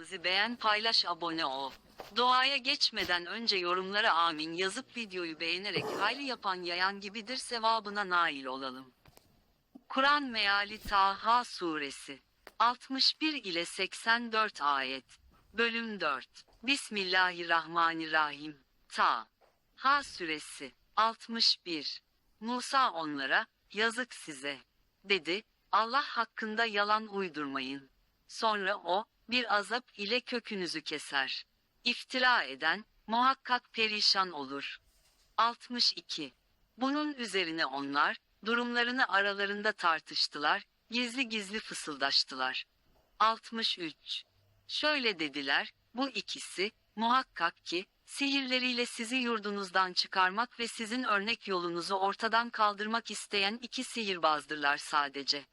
Bizi beğen paylaş abone ol. Doğaya geçmeden önce yorumlara amin yazıp videoyu beğenerek hayli yapan yayan gibidir sevabına nail olalım. Kur'an meali Taha suresi 61 ile 84 ayet. Bölüm 4. Bismillahirrahmanirrahim. Ta. Ha suresi 61. Musa onlara, yazık size, dedi, Allah hakkında yalan uydurmayın. Sonra o, bir azap ile kökünüzü keser. İftira eden, muhakkak perişan olur. 62. Bunun üzerine onlar, durumlarını aralarında tartıştılar, gizli gizli fısıldaştılar. 63. Şöyle dediler, bu ikisi, muhakkak ki, sihirleriyle sizi yurdunuzdan çıkarmak ve sizin örnek yolunuzu ortadan kaldırmak isteyen iki sihirbazdırlar sadece.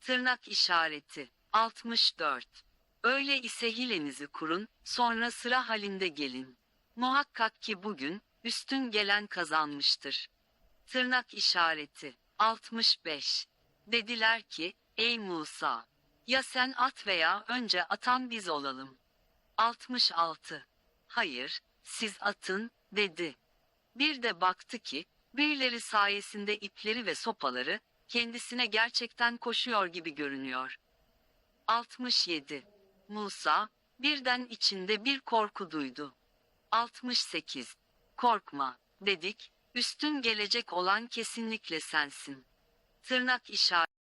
Tırnak işareti. 64. Öyle ise hilenizi kurun, sonra sıra halinde gelin. Muhakkak ki bugün, üstün gelen kazanmıştır. Tırnak işareti. 65. Dediler ki, ey Musa! Ya sen at veya önce atan biz olalım. 66. Hayır, siz atın, dedi. Bir de baktı ki, birileri sayesinde ipleri ve sopaları, kendisine gerçekten koşuyor gibi görünüyor. 67. Musa, birden içinde bir korku duydu. 68. Korkma, dedik, üstün gelecek olan kesinlikle sensin. Tırnak işareti.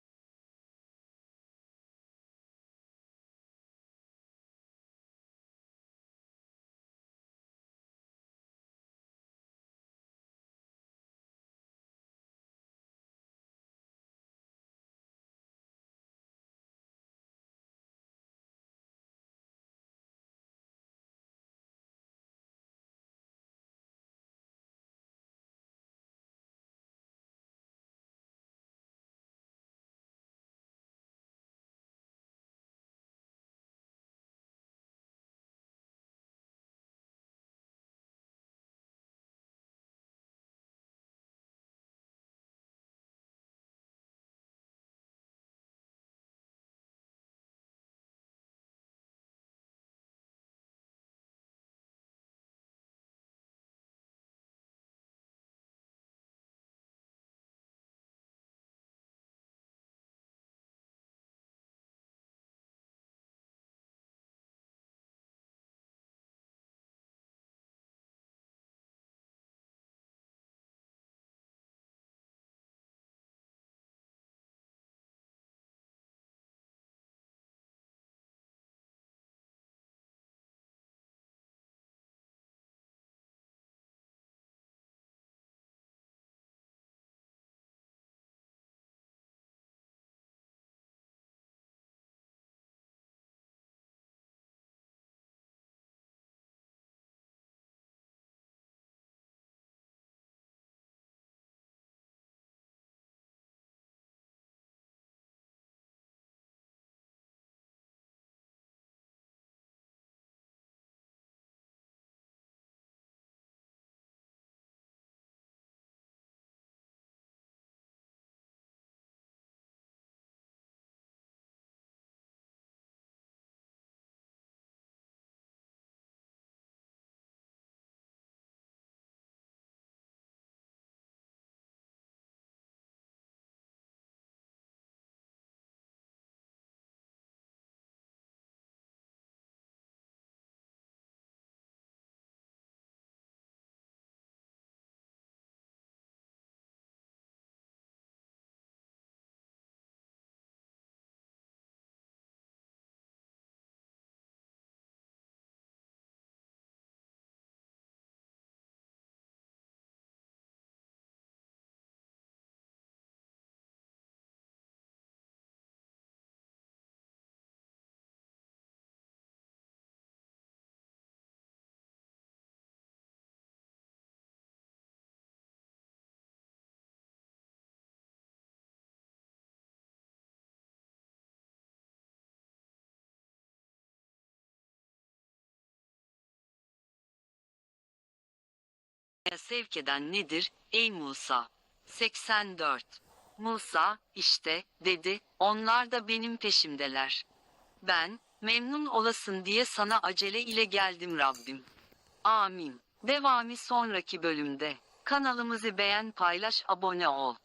Sevk eden nedir, ey Musa? 84. Musa, işte, dedi, onlar da benim peşimdeler. Ben, Memnun olasın diye sana acele ile geldim Rabbim. Amin. Devamı sonraki bölümde. Kanalımızı beğen paylaş abone ol.